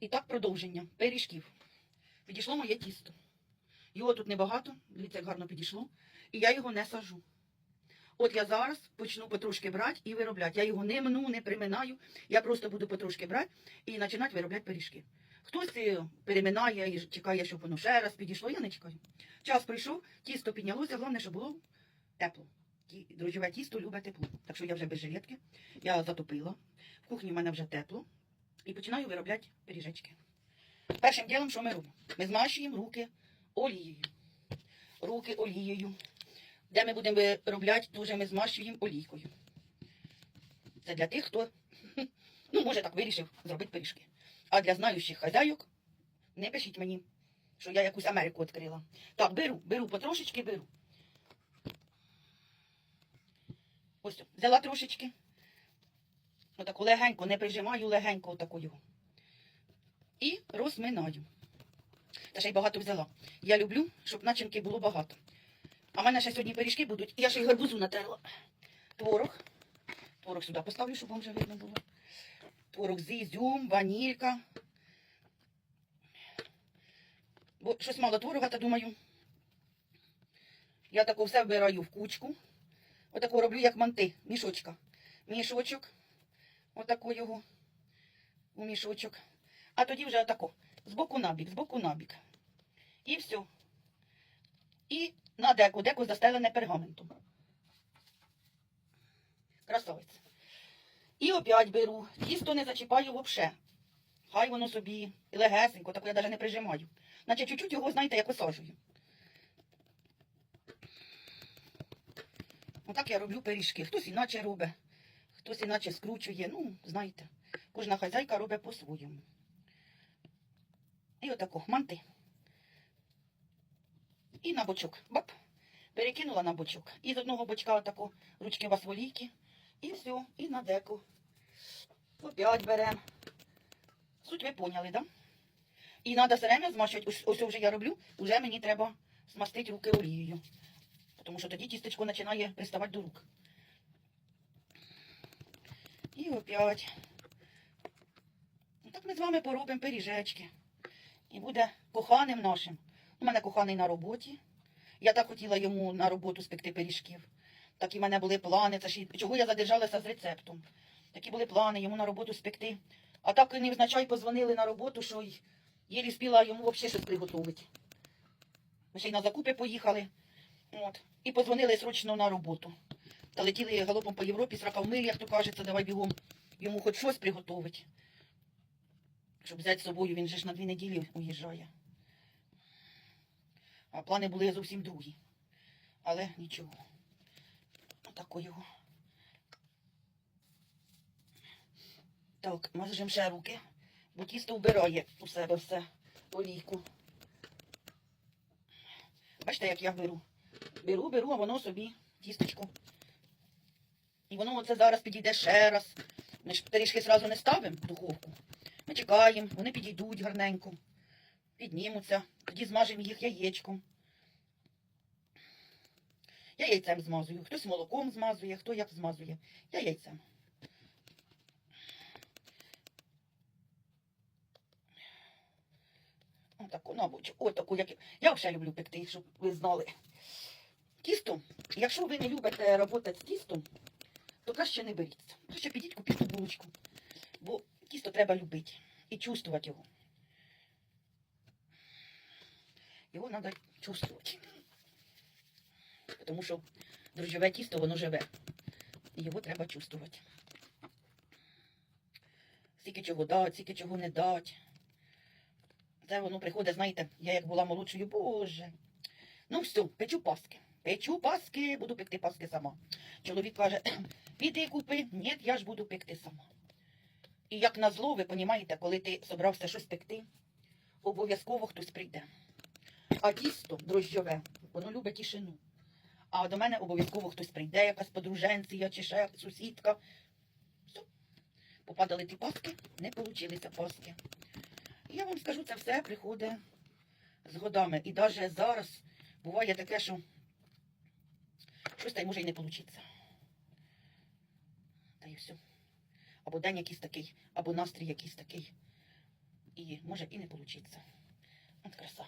І так продовження пиріжків. Підійшло моє тісто. Його тут небагато, як гарно підійшло. І я його не сажу. От я зараз почну потрошки брати і виробляти. Я його не мну, не приминаю. Я просто буду потрошки брати і починати виробляти пиріжки. Хтось е, переминає і чекає, щоб воно ще раз підійшло. Я не чекаю. Час прийшов, тісто піднялося, головне, щоб було тепло. Дрожжеве тісто любить тепло. Так що я вже без жилетки. Я затопила. В кухні в мене вже тепло. І починаю виробляти пиріжечки. Першим ділом, що ми робимо? Ми змащуємо руки олією. Руки олією. Де ми будемо виробляти, дуже ми змащуємо олійкою. Це для тих, хто ну, може так вирішив зробити пиріжки. А для знаючих хазяйок не пишіть мені, що я якусь Америку відкрила. Так, беру, беру, потрошечки беру. Ось, взяла трошечки. Отаку легенько, не прижимаю легенько отакою. І розминаю. Та ще й багато взяла. Я люблю, щоб начинки було багато. А в мене ще сьогодні пиріжки будуть. Я ще й гарбузу натерла. Творог. Творог сюди поставлю, щоб вам вже видно було. Творог з ізюм, ванілька. Бо щось мало творога, та думаю. Я тако все вбираю в кучку. Отако роблю, як манти, мішочка. Мішочок. Отако його у мішочок. А тоді вже отако. Збоку набік, збоку набік. І все. І на деку, деку застелене пергаментом. Красавець. І опять беру. Тісто не зачіпаю взагалі. Хай воно собі і легесенько, таке я навіть не прижимаю. Наче чуть-чуть його, знаєте, як осаджую. Отак я роблю пиріжки. Хтось іначе робить, хтось іначе скручує. Ну, знаєте, кожна хазяйка робить по-своєму. І отако, манти. І на бочок. Бап. Перекинула на бочок. І з одного бочка отако ручки у вас волійки. І все, і на деку. Опять беремо. Суть ви поняли, да? І треба все время змащувати. Ось, ось вже я роблю, вже мені треба смастити руки олією. Тому що тоді тістечко починає приставати до рук. І опять. Ну, Так ми з вами поробимо пиріжечки. І буде коханим нашим. У мене коханий на роботі. Я так хотіла йому на роботу спекти пиріжків. Такі в мене були плани. Це ж чого я задержалася з рецептом. Такі були плани йому на роботу спекти. А так і невзначай позвонили на роботу, що й єлі спіла йому взагалі щось приготувати. Ми ще й на закупи поїхали. От. І позвонили срочно на роботу. Та летіли галопом по Європі, срака в як то кажеться, давай бігом йому хоч щось приготувати. Щоб взяти з собою, він же ж на дві неділі уїжджає. А плани були зовсім другі. Але нічого. Отако його. Так, мажемо ще руки, бо тісто вбирає у себе все олійку. Бачите, як я беру. Беру, беру, а воно собі тістечко. І воно оце зараз підійде ще раз. Ми ж пиріжки зразу не ставимо в духовку. Ми чекаємо, вони підійдуть гарненько, піднімуться, тоді змажемо їх яєчком. Я яйцем змазую. Хтось молоком змазує, хто як змазує. Я яйцем. Отаку, на бочок. Отаку, як. Я взагалі люблю пекти, щоб ви знали. Тісто, якщо ви не любите роботи з тістом, то краще не беріться. Краще підіть купіть ту булочку. Бо тісто треба любити і чувствувати його. Його треба чувствувати. Тому що дрожжеве тісто, воно живе. І його треба чувствувати. Скільки чого дать, скільки чого не дать. Це воно приходить, знаєте, я як була молодшою, боже. Ну все, печу паски. Печу паски, буду пекти паски сама. Чоловік каже, піди купи. Ні, я ж буду пекти сама. І як назло, ви розумієте, коли ти собрався щось пекти, обов'язково хтось прийде. А тісто дрожжове, воно любить тишину. А до мене обов'язково хтось прийде, якась подруженція чи ще сусідка. Все. Попадали ті паски, не получилися паски. Я вам скажу, це все приходить з годами. І навіть зараз буває таке, що щось та й може і не вийде. Та й все. Або день якийсь такий, або настрій якийсь такий. І може і не вийде. От краса.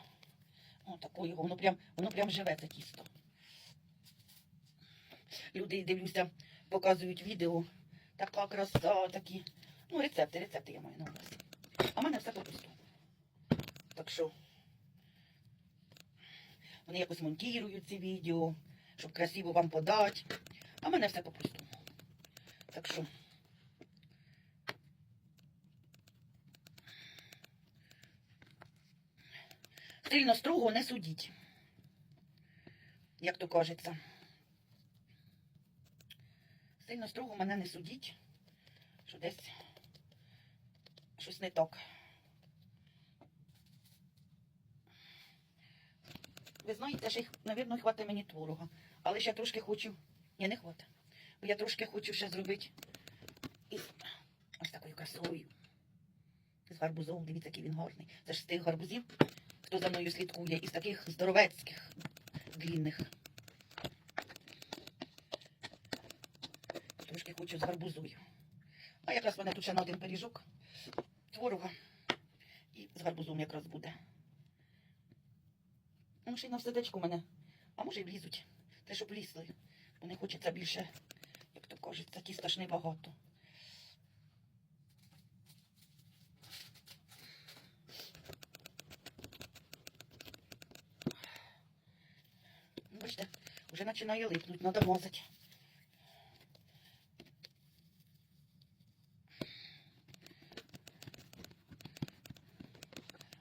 О, такої воно прям, воно прям живе це тісто. Люди, дивлюся, показують відео. Така краса, такі. Ну, рецепти, рецепти я маю на увазі. А в мене все по-простому. Так що вони якось монтують ці відео, щоб красиво вам подати. А мене все по-простому. Так що. Сильно строго не судіть. Як то кажеться. Сильно строго мене не судіть, що десь щось не так. Ви знаєте, що, мабуть, хватить мені творога. Але ще трошки хочу. Ні, не хватить. Бо я трошки хочу ще зробити із ось такою красою. З гарбузом. Дивіться, який він гарний. Це ж з тих гарбузів, хто за мною слідкує, із таких здоровецьких, длінних. Трошки хочу з гарбузою. А якраз в мене тут ще на один пиріжок творога. І з гарбузом якраз буде. Ну, ще й на сердечку мене. А може й влізуть. Те, щоб влізли. Бо хочеться більше, як то кажеться, тіста ж небагато. Ну, Бачите, вже починає липнуть, треба мазати.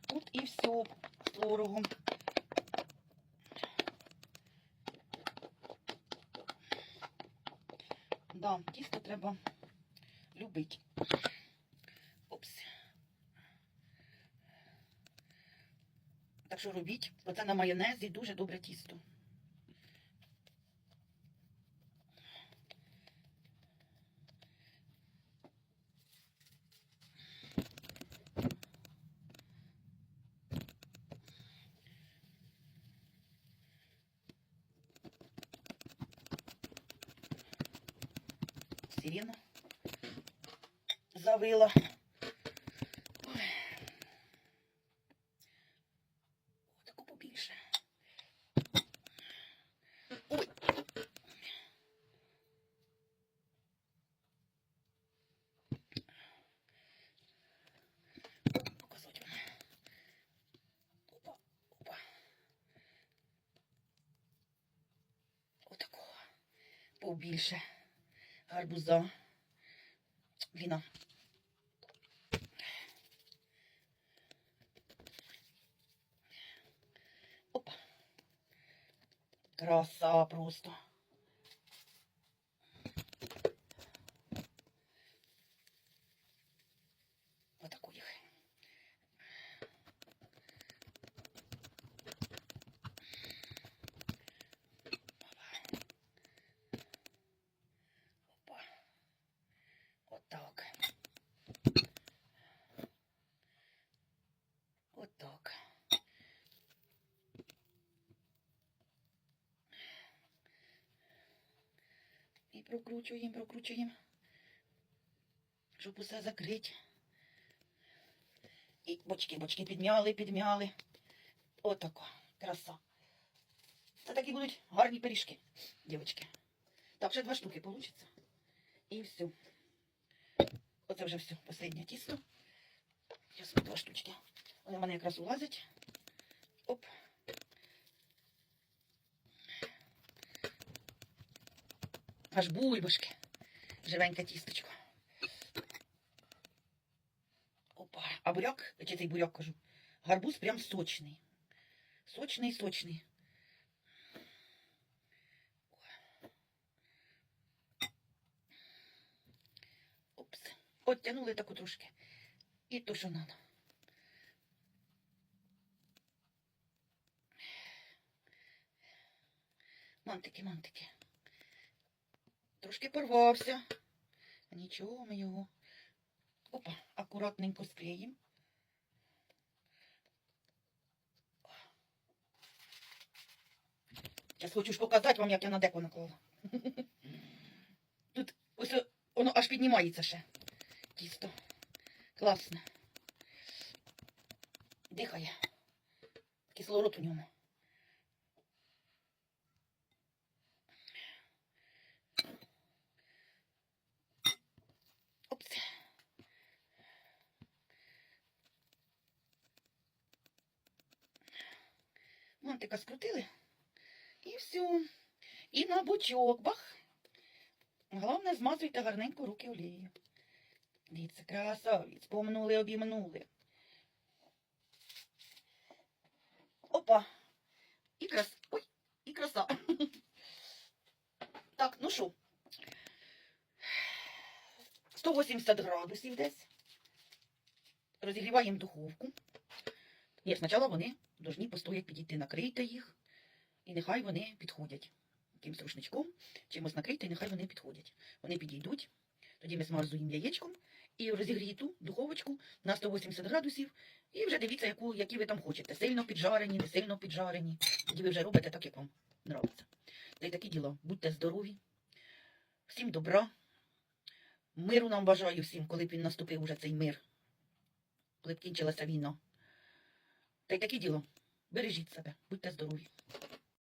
От і все творогом. Тісто треба любити. Опс. Так що робіть, бо це на майонезі дуже добре тісто. Завила. Ой. Таку побільше. Ой. Побільше гарбуза. Ліна. Краса просто. Отаку їх. Опа. Отак. Отак. Прокручуємо, прокручуємо, щоб усе закрити. І бочки, бочки підмяли, підмяли. Отако. Краса. Це такі будуть гарні пиріжки, дівчатки. Так, ще два штуки вийде. І все. Оце вже все, останнє тісто. Зараз два штучки. Вони в мене якраз улазять. Оп. Аж бульбашки. Живеньке тісточко. Опа. А буряк, чи цей буряк кажу, гарбуз прям сочний. Сочний, сочний. Опс. Оттянули таку трошки. І то, що надо. Мантики, мантики. Трошки порвався. Нічого ми його. Опа, акуратненько склеїмо. Зараз хочу ж показати вам, як я на деко наклала. Тут ось воно аж піднімається ще. Тісто. Класне. дихає. Кислород у ньому. Опс. Мантика скрутили. І все. І на бочок. Бах. Головне, змазуйте гарненько руки олією. Дивіться, красавець. Помнули, обімнули. Опа. І крас. Ой, і краса. Так, ну що. 180 градусів десь. Розігріваємо духовку. Ні, спочатку вони повинні постоять підійти. Накрийте їх. І нехай вони підходять. Якимсь рушничком, чимось накрийте, і нехай вони підходять. Вони підійдуть. Тоді ми смазуємо яєчком і розігріту духовочку на 180 градусів. І вже дивіться, яку, які ви там хочете. Сильно піджарені, не сильно піджарені. Тоді ви вже робите так, як вам подобається. Та й такі діла. Будьте здорові. Всім добра. Миру нам бажаю всім, коли б він наступив уже цей мир. Коли б кінчилася війна. Та й таке діло. Бережіть себе, будьте здорові.